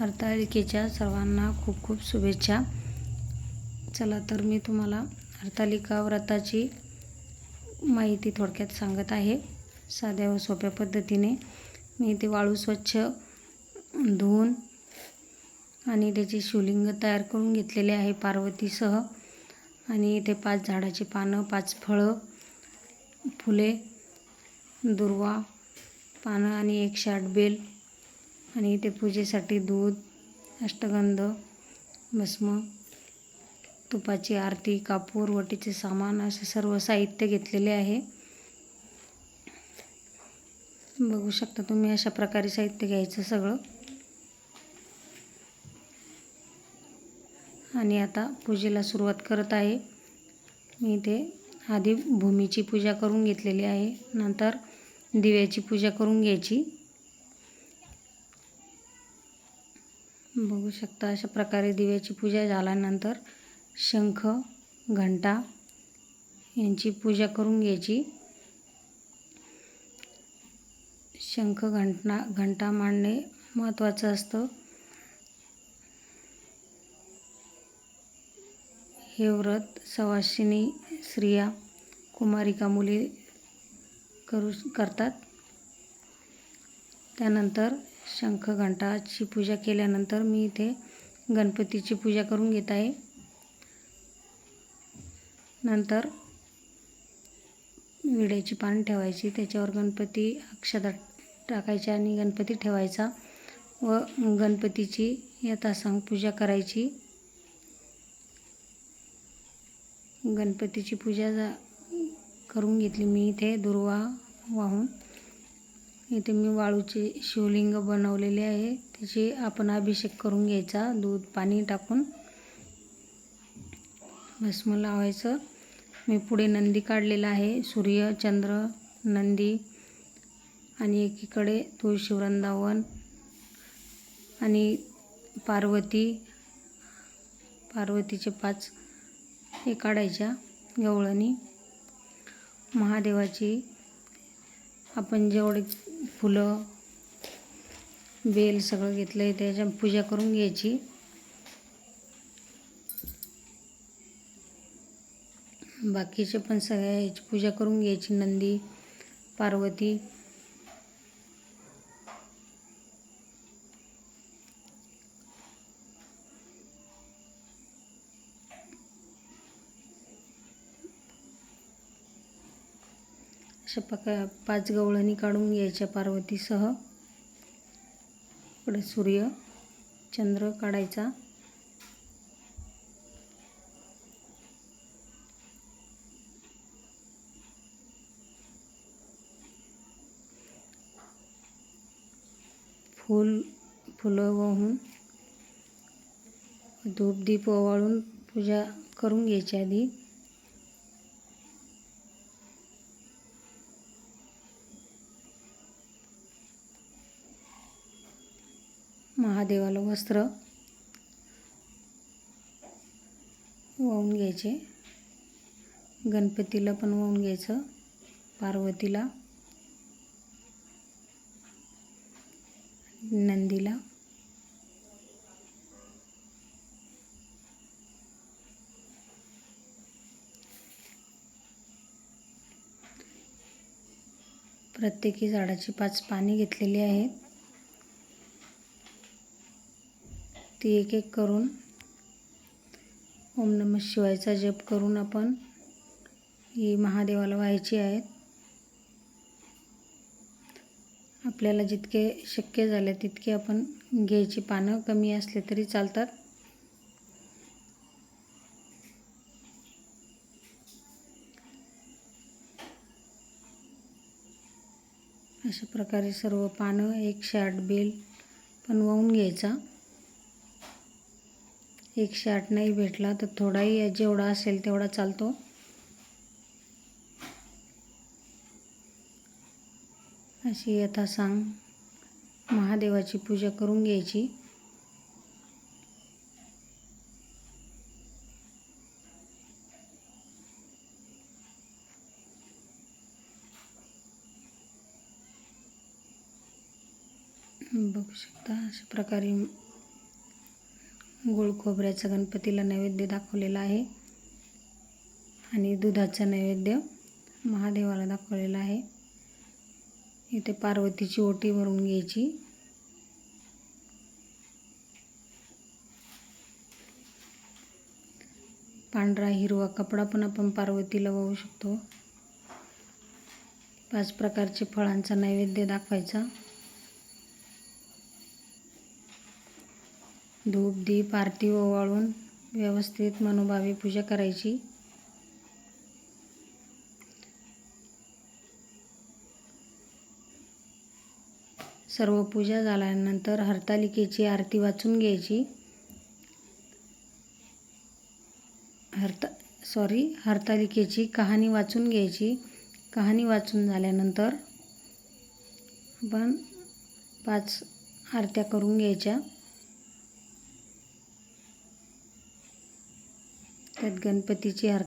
हरतालिकेच्या सर्वांना खूप खूप शुभेच्छा. चला तर मी तुम्हाला हरतालिका व्रताची माहिती थोडक्यात सांगत आहे. साध्या व सोप्या पद्धतीने. मी इथे वाळू स्वच्छ धुवून आणि त्याचे शिवलिंग तयार करून घेतलेले आहे पार्वतीसह. आणि इथे पाच झाडाची पानं पाच फळं फुले दुर्वा पानं आणि एक शाट बेल आणि इथे पूजेसाठी दूध अष्टगंध भस्म तुपाची आरती कापूर वटीचे सामान असे सर्व साहित्य घेतलेले आहे. बघू शकता तुम्ही अशा प्रकारे साहित्य घ्यायचं सगळं. आणि आता पूजेला सुरुवात करत आहे. मी इथे आधी भूमीची पूजा करून घेतलेली आहे. नंतर दिव्याची पूजा करून घ्यायची. बघू शकता अशा प्रकारे दिव्याची पूजा झाल्यानंतर शंख घंटा यांची पूजा करून घ्यायची. शंख घंटा घंटा मांडणे महत्त्वाचं असतं. हे व्रत सवाशिनी स्त्रिया कुमारिका मुली करू करतात. त्यानंतर शंख घंटाची पूजा केल्यानंतर मी इथे गणपतीची पूजा करून घेत आहे. नंतर विड्याची पान ठेवायची त्याच्यावर गणपती अक्षदा टाकायच्या आणि गणपती ठेवायचा व गणपतीची यथासांग पूजा करायची. गणपतीची पूजा जा करून घेतली मी इथे दुर्वा वाहून. इथे मी वाळूचे शिवलिंग बनवलेले आहे. त्याचे आपण अभिषेक करून घ्यायचा. दूध पाणी टाकून. भस्म लावायचं. मी पुढे नंदी काढलेला आहे. सूर्य चंद्र नंदी आणि एकीकडे तुळशी वृंदावन आणि पार्वती. पार्वतीचे पाच हे काढायच्या गवळणी. महादेवाची आपण जेवढे फुलं बेल सगळं घेतलं आहे त्याच्या पूजा करून घ्यायची. बाकीचे पण सगळ्या याची पूजा करून घ्यायची. नंदी पार्वती अशा पका पाच गवळणी काढून घ्यायच्या पार्वतीसह. इकडे सूर्य चंद्र काढायचा. फूल फुलं वाहून धूपदीप ओवाळून पूजा करून घ्यायची आधी. महादेवाला वस्त्र वाहून घ्यायचे. गणपतीला पण वाहून घ्यायचं. पार्वतीला. नंदीला. प्रत्येकी झाडाची पाच पाने घेतलेली आहेत. ती एक एक करून ओम नम शिवायचा जप करून आपण ही महादेवाला व्हायची आहेत. आपल्याला जितके शक्य झाले तितके आपण घ्यायची पानं कमी असले तरी चालतात. अशा प्रकारे सर्व पानं एकशे आठ बेल पण वाहून घ्यायचा. एकशे आठ नाही भेटला तर थोडाही जेवढा असेल तेवढा चालतो. अशी यथा सांग. महादेवाची पूजा करून घ्यायची. बघू शकता अशा प्रकारे गोड खोबऱ्याचा गणपतीला नैवेद्य दाखवलेला आहे. आणि दुधाचा नैवेद्य महादेवाला दाखवलेला आहे. इथे पार्वतीची ओटी भरून घ्यायची. पांढरा हिरवा कपडा पण आपण पार्वतीला वाहू शकतो. पाच प्रकारचे फळांचा नैवेद्य दाखवायचा. धूप दीप आरती ओवाळून व्यवस्थित मनोभावी पूजा करायची. सर्व पूजा झाल्यानंतर हरतालिकेची आरती वाचून घ्यायची. हरता सॉरी हरतालिकेची कहाणी वाचून घ्यायची. कहाणी वाचून झाल्यानंतर आपण पाच आरत्या करून घ्यायच्या. त्यात गणपतीची आर